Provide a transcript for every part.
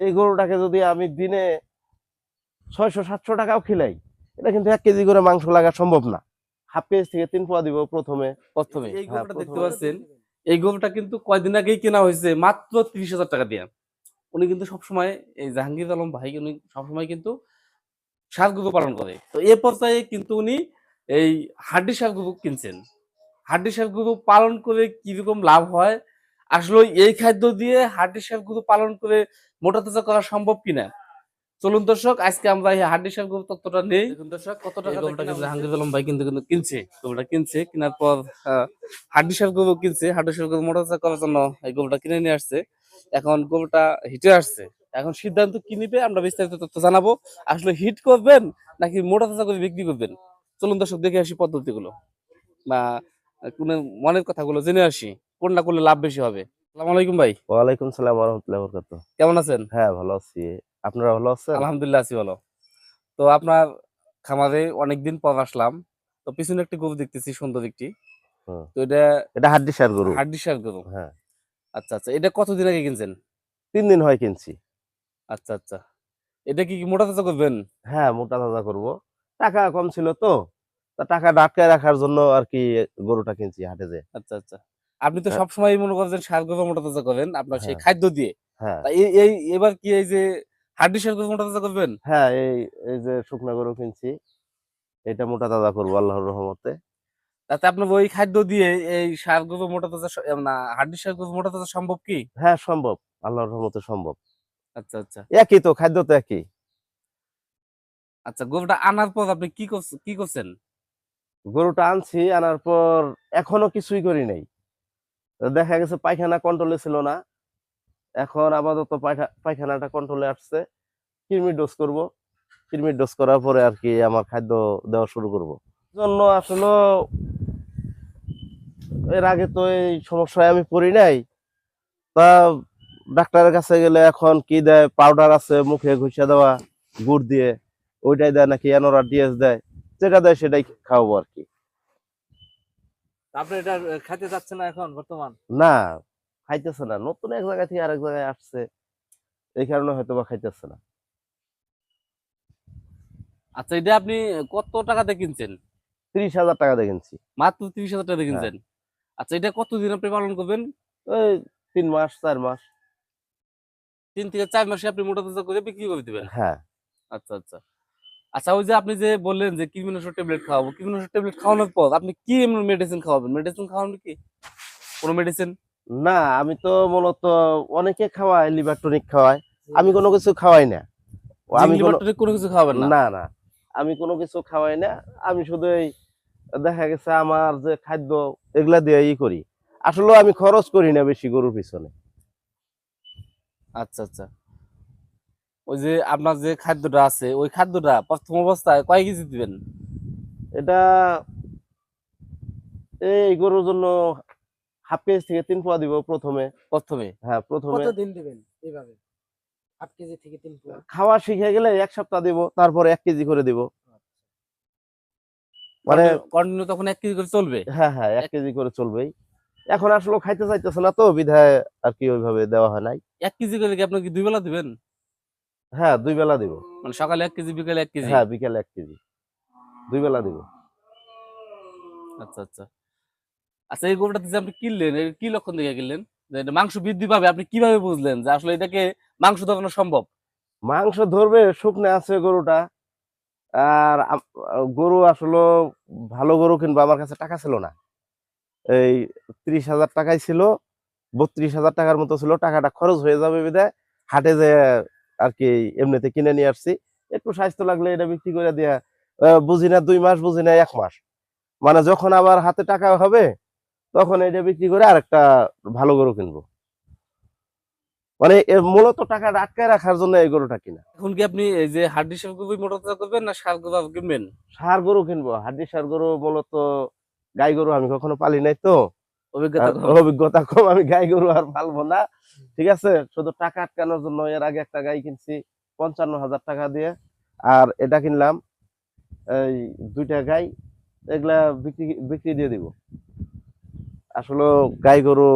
এই গরুটাকে যদি আমি দিনে ছয়শো সাতশো টাকাও খিলাই এটা কিন্তু এক কেজি করে মাংস লাগা সম্ভব না। হাফ কেজি থেকে তিন পোয়া দিব প্রথমে। প্রথমে এই হ্যাঁ, গরুটা দেখতে পাচ্ছেন? এই গরুটা কিন্তু কয়দিন আগেই কেনা হয়েছে? মাত্র তিরিশ হাজার টাকা দিয়ে। উনি কিন্তু সবসময় এই জাহাঙ্গীর আলম ভাই উনি সবসময় কিন্তু সার গরু পালন করে। তো এ পর্যায়ে কিন্তু উনি এই হাড্ডি সার গরু কিনছেন। হাড্ডি সার গরু পালন করে কীরকম লাভ হয়? আসলে এই খাদ্য দিয়ে হাড্ডি সার গরু পালন করে মোটা তাজা করা সম্ভব কিনা? চলুন দর্শক আজকে আমরা এই হাড্ডি সার গরু তত্ত্বটা নেই। দর্শক কত টাকা কিন্তু আলম ভাই কিন্তু কিন্তু কিনছে গরুটা কিনছে কেনার পর হাড্ডি সার গরু কিনছে হাড্ডি সার গরু মোটা তাজা করার জন্য এই গরুটা কিনে নিয়ে আসছে। এখন গরুটা হিটে আসছে। এখন সিদ্ধান্ত কি নিবে আমরা বিস্তারিত তথ্য জানাব। আসলে হিট করবেন নাকি মোটা তাজা করে বিক্রি করবেন? চলুন দর্শক দেখে আসি পদ্ধতিগুলো। বা কোন মনের কথাগুলো জেনে আসি। কোনটা করলে লাভ বেশি হবে। আসসালামু আলাইকুম ভাই। ওয়ালাইকুম সালাম রহমতুল্লাহ বরকাত কেমন আছেন? হ্যাঁ ভালো আছি। আপনারা ভালো আছেন? আলহামদুলিল্লাহ আছি ভালো। তো আপনার খামারে অনেকদিন পর আসলাম। তো পিছনে একটি গরু দেখতেছি সুন্দর একটি। তো এটা এটা হাড্ডি সার গরু। হাড্ডি সার গরু। হ্যাঁ। আচ্ছা আচ্ছা। এটা কতদিন আগে কিনছেন? তিন দিন হয় কিনছি। আচ্ছা আচ্ছা। এটা কি মোটা তাজা করবেন? হ্যাঁ মোটা তাজা করব। টাকা কম ছিল তো। টাকা ডাটকায় রাখার জন্য আর কি গরুটা কিনছি হাটে যে আচ্ছা আচ্ছা। আপনি তো হ্যাঁ। সবসময় মনে করেন সার গরু মোটা তাজা করেন আপনার সেই হ্যাঁ। খাদ্য দিয়ে। হ্যাঁ। এই এবার কি এই যে হাড্ডি সার গরু মোটা তাজা করবেন? হ্যাঁ এই এই যে শুকনা গরু কিনছি এটা মোটা তাজা করব আল্লাহর রহমতে। তাতে আপনার ওই খাদ্য দিয়ে এই সার গরু মোটা তাজা না হাড্ডি সার গরু মোটা তাজা সম্ভব কি? হ্যাঁ সম্ভব। আল্লাহর রহমতে সম্ভব। আচ্ছা আচ্ছা। একই তো খাদ্য তো একই। আচ্ছা গরুটা আনার পর আপনি কি কি করছেন? গরুটা আনছি আনার পর এখনও কিছুই করি নাই। দেখা গেছে পায়খানা কন্ট্রোলে ছিল না। এখন আপাতত পায়খা- পায়খানাটা কন্ট্রোলে আসছে। কৃমির ডোজ করব। কৃমির ডোজ করার পরে আর কি আমার খাদ্য দেওয়া শুরু করব। জন্য আসলে এর আগে তো এই সমস্যায় আমি পড়ি নাই। তা ডাক্তারের কাছে গেলে এখন কি দেয়? পাউডার আছে মুখে ঘুষা দেওয়া, গুড় দিয়ে। ওইটাই দেয় নাকি এনোরা ডিএস দেয়। যেটা দেয় সেটাই খাওয়াবো আর কি। আপনি এটা খাইতে যাচ্ছেন না এখন বর্তমান? না খাইতেছে না। নতুন এক জায়গা থেকে আরেক জায়গায় আসছে। এই কারণে হয়তো বা খাইতেছে না। আচ্ছা এটা আপনি কত টাকাতে কিনছেন? ত্রিশ হাজার টাকা দিয়ে কিনছি। মাত্র তিরিশ হাজার টাকা কিনছেন? আচ্ছা এটা কতদিন আপনি পালন করবেন? ওই তিন মাস চার মাস। তিন থেকে চার মাসে আপনি মোটা তাজা করে বিক্রি করে দিবেন? হ্যাঁ। আচ্ছা আচ্ছা। আচ্ছা ওই যে আপনি যে বললেন যে কিমিনোসর ট্যাবলেট খাওয়াবো কিমিনোসর ট্যাবলেট খাওয়ানোর পর আপনি কি মেডিসিন খাওয়াবেন? মেডিসিন খাওয়াবেন কি? কোনো মেডিসিন না আমি তো মূলত অনেকে খাওয়াই লিভার টনিক খাওয়াই আমি কোনো কিছু খাওয়াই না। আমি কোনো কোনো কিছু খাওয়াবেন না? না না। আমি কোনো কিছু খাওয়াই না। আমি শুধু এই দেখা গেছে আমার যে খাদ্য এগুলা দিয়ে ই করি। আসলে আমি খরচ করি না বেশি গরুর পিছনে। আচ্ছা আচ্ছা। ওই যে আপনার যে খাদ্যটা আছে ওই খাদ্যটা প্রথম অবস্থায় কয় কেজি দিবেন? এটা এই গরুর জন্য হাফ কেজি থেকে তিন পোয়া দিব প্রথমে। প্রথমে? হ্যাঁ প্রথমে। কতদিন দিবেন এইভাবে? হাফ কেজি থেকে তিন পোয়া। খাওয়া শিখে গেলে এক সপ্তাহ দিব তারপরে এক কেজি করে দিব। মানে কন্টিনিউ তখন এক কেজি করে চলবে? হ্যাঁ হ্যাঁ এক কেজি করে চলবেই। এখন আসলে খাইতে চাইতেছে না তো বিধায় আর কি ওইভাবে দেওয়া হয় নাই। এক কেজি করে কি আপনি কি দুই বেলা দিবেন? হ্যাঁ দুই বেলা দিব। মানে সকালে এক কেজি বিকালে এক কেজি? হ্যাঁ বিকালে এক কেজি। দুই বেলা দিব। আচ্ছা আচ্ছা। আচ্ছা এই গরুটাতে যে আপনি কিনলেন এর কি লক্ষণ দেখে কিনলেন? যে এটা মাংস বৃদ্ধি পাবে আপনি কীভাবে বুঝলেন যে আসলে এটাকে মাংস ধরানো সম্ভব? মাংস ধরবে শুকনে আছে গরুটা। আর গরু আসলে ভালো গরু কিনবো আমার কাছে টাকা ছিল না। এই ত্রিশ হাজার টাকাই ছিল বত্রিশ হাজার টাকার মতো ছিল টাকাটা খরচ হয়ে যাবে বিদায় হাটে যে আর কি এমনিতে কিনে নিয়ে আসছি। একটু স্বাস্থ্য লাগলে এটা বিক্রি করে দিয়া বুঝি না দুই মাস বুঝি না এক মাস। মানে যখন আবার হাতে টাকা হবে তখন এটা বিক্রি করে আরেকটা ভালো গরু কিনবো। মানে মূলত টাকাটা আটকায় রাখার জন্য এই গরুটা কিনা। এখন কি আপনি এই যে হাড্ডি সার গরু মোটা করবেন না সার গরু কিনবেন? সার গরু কিনবো। হাড্ডি সার গরু মূলত গাই গরু আমি কখনো পালি নাই তো। অভিজ্ঞতা কম। আমি গাই গরু আর পালবো না। ঠিক আছে? শুধু টাকা আটকানোর জন্য এর আগে একটা গাই কিনছি পঞ্চান্ন হাজার টাকা দিয়ে। আর এটা কিনলাম এই দুইটা গাই এগুলা বিক্রি বিক্রি দিয়ে দিব। আসলে গাই গরু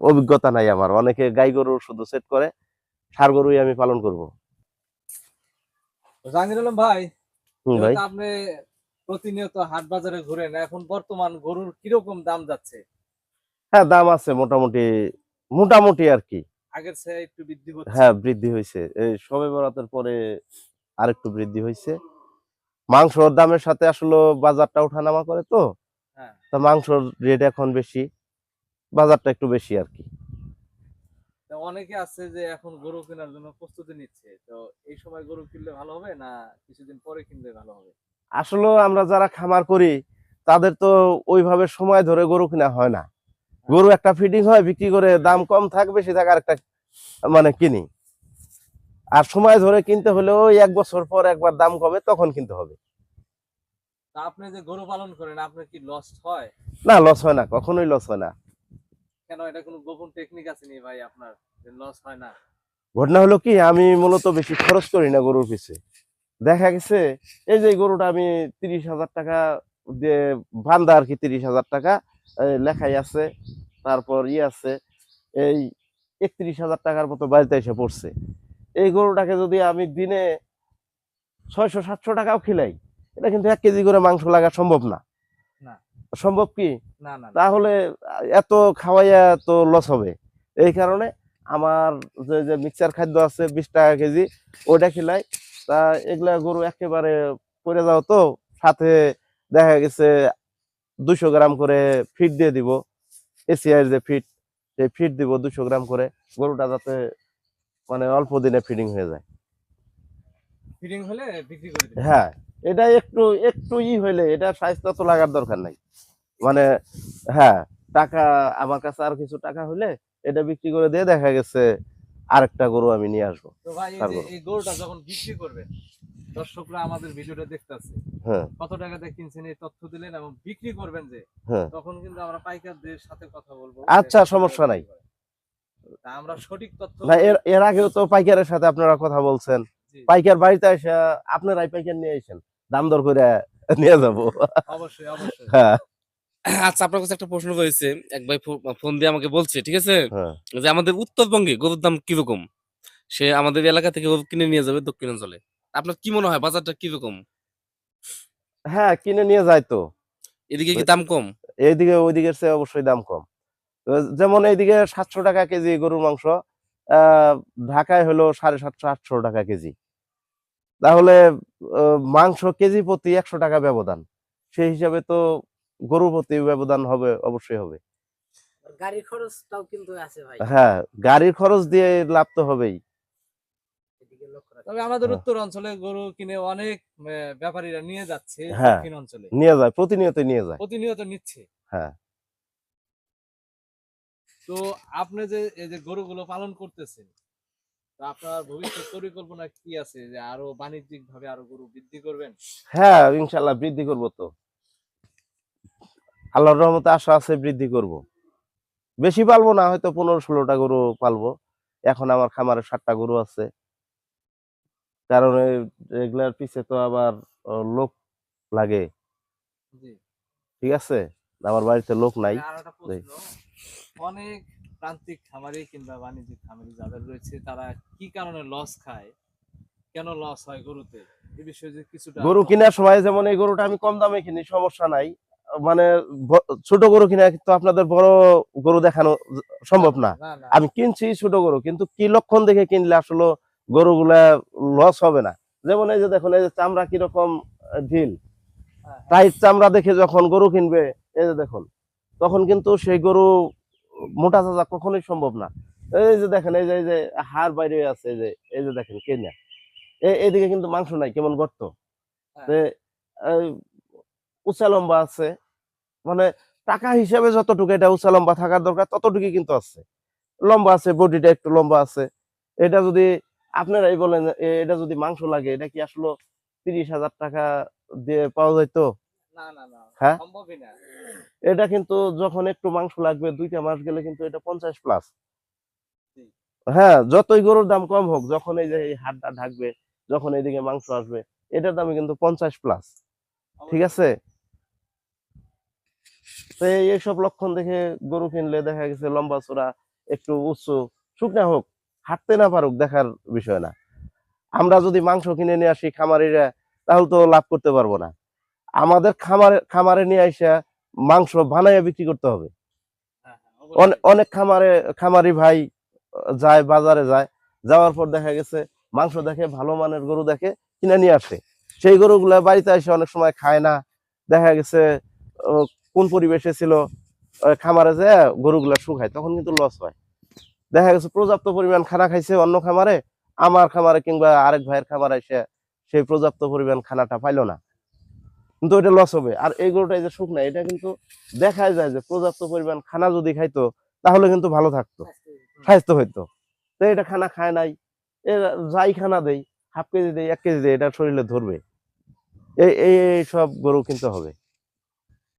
অভিজ্ঞতা নাই আমার। অনেকে গাই গরু শুধু সেট করে সার গরুই আমি পালন করব। জাহাঙ্গীর আলম ভাই হুম ভাই। আপনি প্রতিনিয়ত হাট বাজারে ঘুরেন এখন বর্তমান গরুর কীরকম দাম যাচ্ছে? হ্যাঁ দাম আছে মোটামুটি মোটামুটি আর কি আগের চেয়ে একটু বৃদ্ধি হচ্ছে। হ্যাঁ বৃদ্ধি হয়েছে। এই সবে বরাতের পরে আরেকটু বৃদ্ধি হয়েছে। মাংসর দামের সাথে আসলে বাজারটা ওঠানামা করে তো। হ্যাঁ। তা মাংসর রেট এখন বেশি বাজারটা একটু বেশি আর কি অনেকে আছে যে এখন গরু কেনার জন্য প্রস্তুতি নিচ্ছে। তো এই সময় গরু কিনলে ভালো হবে না কিছুদিন পরে কিনলে ভালো হবে? আসলে আমরা যারা খামার করি তাদের তো ওইভাবে সময় ধরে গরু কিনা হয় না। গরু একটা ফিডিং হয় বিক্রি করে দাম কম থাক বেশি থাক আর একটা মানে কিনি। আর সময় ধরে কিনতে হলে ওই এক বছর পর একবার দাম কমে তখন কিনতে হবে। তা আপনি যে গরু পালন করেন আপনার কি লস হয়? না লস হয় না কখনোই লস হয় না। কেন এটা কোনো গোপন টেকনিক আছে নি ভাই আপনার লস হয় না? ঘটনা হলো কি আমি মূলত বেশি খরচ করি না গরুর পিছে। দেখা গেছে এই যে গরুটা আমি তিরিশ হাজার টাকা দিয়ে বান্দা আর কি তিরিশ হাজার টাকা লেখাই আছে তারপর ই আছে এই একত্রিশ হাজার টাকার মতো বাড়িতে এসে পড়ছে। এই গরুটাকে যদি আমি দিনে ছয়শো সাতশো টাকাও খিলাই এটা কিন্তু এক কেজি করে মাংস লাগা সম্ভব না। সম্ভব কি। তাহলে এত খাওয়াইয়া তো লস হবে। এই কারণে আমার যে যে মিক্সার খাদ্য আছে বিশ টাকা কেজি ওটা খিলাই। তা এগুলা গরু একেবারে পড়ে যাও তো সাথে দেখা গেছে দুশো গ্রাম করে ফিট দিয়ে দিব এসিআই যে ফিট সেই ফিট দিব দুশো গ্রাম করে। গরুটা যাতে মানে অল্প দিনে ফিডিং হয়ে যায়। ফিটিং হলে বিক্রি করে হ্যাঁ এটা একটু একটু ই হইলে এটা স্বাস্থ্য তো লাগার দরকার নাই। মানে হ্যাঁ টাকা আমার কাছে আর কিছু টাকা হলে এটা বিক্রি করে দিয়ে দেখা গেছে আরেকটা গরু আমি নিয়ে আসব। তো ভাই এই গরুটা যখন বিক্রি করবেন দর্শকরা আমাদের ভিডিওটা দেখতেছে। হ্যাঁ। কত টাকাতে কিনছেন এই তথ্য দিলেন এবং বিক্রি করবেন যে হ্যাঁ। তখন কিন্তু আমরা পাইকারদের সাথে কথা বলব। আচ্ছা, সমস্যা নাই। আমরা সঠিক তথ্য না এর এর আগেও তো পাইকারের সাথে আপনারা কথা বলছেন। পাইকার বাড়িতে এসে আপনারাই পাইকার নিয়ে আসেন দাম দর করে নিয়ে যাব। অবশ্যই অবশ্যই। হ্যাঁ। আচ্ছা আপনার কাছে একটা প্রশ্ন রয়েছে। এক ভাই ফোন দিয়ে আমাকে বলছে ঠিক আছে? যে আমাদের উত্তরবঙ্গে গরুর দাম কীরকম? সে আমাদের এলাকা থেকে গরু কিনে নিয়ে যাবে দক্ষিণাঞ্চলে। আপনার কি মনে হয় বাজারটা কীরকম? হ্যাঁ কিনে নিয়ে যায় তো। এদিকে কি দাম কম? এইদিকে ওইদিকের চেয়ে অবশ্যই দাম কম। যেমন এইদিকে সাতশো টাকা কেজি গরুর মাংস ঢাকায় হলো সাড়ে সাতশো আটশো টাকা কেজি। তাহলে মাংস কেজি প্রতি একশো টাকা ব্যবধান। সেই হিসাবে তো গরু প্রতি ব্যবধান হবে অবশ্যই হবে। গাড়ি খরচটাও কিন্তু আছে ভাই। হ্যাঁ গাড়ির খরচ দিয়ে লাভ তো হবেই। তবে আমাদের হ্যাঁ। উত্তর অঞ্চলে গরু কিনে অনেক ব্যাপারীরা নিয়ে যাচ্ছে হ্যাঁ। দক্ষিণ অঞ্চলে। নিয়ে যায় প্রতিনিয়ত নিয়ে যায়। প্রতিনিয়ত নিচ্ছে। হ্যাঁ। তো আপনি যে এই যে গরুগুলো পালন করতেছেন আপনার ভবিষ্যৎ পরিকল্পনা কি আছে? যে আরও বাণিজ্যিক ভাবে আরও গরু বৃদ্ধি করবেন? হ্যাঁ ইনশাল্লাহ বৃদ্ধি করব তো। আল্লাহর রহমতে আশা আছে বৃদ্ধি করব। বেশি পালবো না হয়তো পনেরো ষোলোটা গরু পালবো। এখন আমার খামারে ষাটটা গরু আছে। কারণ এগুলার পিছে তো আবার লোক লাগে। ঠিক আছে? আমার বাড়িতে লোক নাই। অনেক প্রান্তিক খামারি কিংবা বাণিজ্যিক খামারি যাদের রয়েছে তারা কি কারণে লস খায়? কেন লস হয় গরুতে? এই বিষয়ে যে কিছুটা গরু কেনার সময় যেমন এই গরুটা আমি কম দামে কিনি সমস্যা নাই। মানে ছোট গরু কিনা কিন্তু আপনাদের বড় গরু দেখানো সম্ভব না। আমি কিনছি ছোট গরু কিন্তু কি লক্ষণ দেখে কিনলে আসলে গরুগুলা লস হবে না। যেমন এই যে দেখুন এই যে চামড়া কীরকম ঢিল। হ্যাঁ, টাইট চামড়া দেখে যখন গরু কিনবে এই যে দেখুন তখন কিন্তু সেই গরু মোটা চাচা কখনোই সম্ভব না। এই যে দেখেন এই যে এই যে হাড় বাইরে আছে এই যে এই যে দেখেন কেনা এই- এইদিকে কিন্তু মাংস নাই কেমন গর্ত? হ্যাঁ। উঁচা লম্বা আছে। মানে টাকা হিসাবে যতটুকু এটা উঁচা লম্বা থাকার দরকার ততটুকুই কিন্তু আছে। লম্বা আছে বডিটা একটু লম্বা আছে। এটা যদি আপনারাই বলেন এটা যদি মাংস লাগে এটা কি আসলে তিরিশ হাজার টাকা দিয়ে পাওয়া না না হ্যাঁ? এটা কিন্তু যখন একটু মাংস লাগবে দুইটা মাস গেলে কিন্তু এটা পঞ্চাশ প্লাস হ্যাঁ যতই গরুর দাম কম হোক যখন এই যে হাটটা ঢাকবে যখন এইদিকে মাংস আসবে এটার দামে কিন্তু পঞ্চাশ প্লাস ঠিক আছে? তো এইসব লক্ষণ দেখে গরু কিনলে দেখা গেছে লম্বা চূড়া একটু উচ্চ শুকনা হোক হাঁটতে না পারুক দেখার বিষয় না। আমরা যদি মাংস কিনে নিয়ে আসি খামারিরা তাহলে তো লাভ করতে পারব না। আমাদের খামারে খামারে নিয়ে আসা মাংস বানাইয়া বিক্রি করতে হবে। হ্যাঁ, হ্যাঁ। অনেক খামারে খামারি ভাই যায় বাজারে যায় যাওয়ার পর দেখা গেছে মাংস দেখে ভালো মানের গরু দেখে কিনে নিয়ে আসে। সেই গরুগুলা বাড়িতে এসে অনেক সময় খায় না। দেখা গেছে কোন পরিবেশে ছিল খামারে যে গরুগুলা শুকায় তখন কিন্তু লস হয়। দেখা গেছে পর্যাপ্ত পরিমাণ খানা খাইছে অন্য খামারে, আমার খামারে কিংবা আরেক ভাইয়ের খামারে এসে সেই পর্যাপ্ত পরিমাণ খানাটা পাইলো না। কিন্তু ওইটা লস হবে। আর এই গরুটা যে শুকনা এটা কিন্তু দেখা যায় যে পর্যাপ্ত পরিমাণ খানা যদি খাইতো, তাহলে কিন্তু ভালো থাকতো, স্বাস্থ্য হইতো। তো এটা খানা খায় নাই যাই খানা দেই, হাফ কেজি দেই, এক কেজি দেয় এটা শরীরে ধরবে। এই এই সব গরু কিনতে হবে।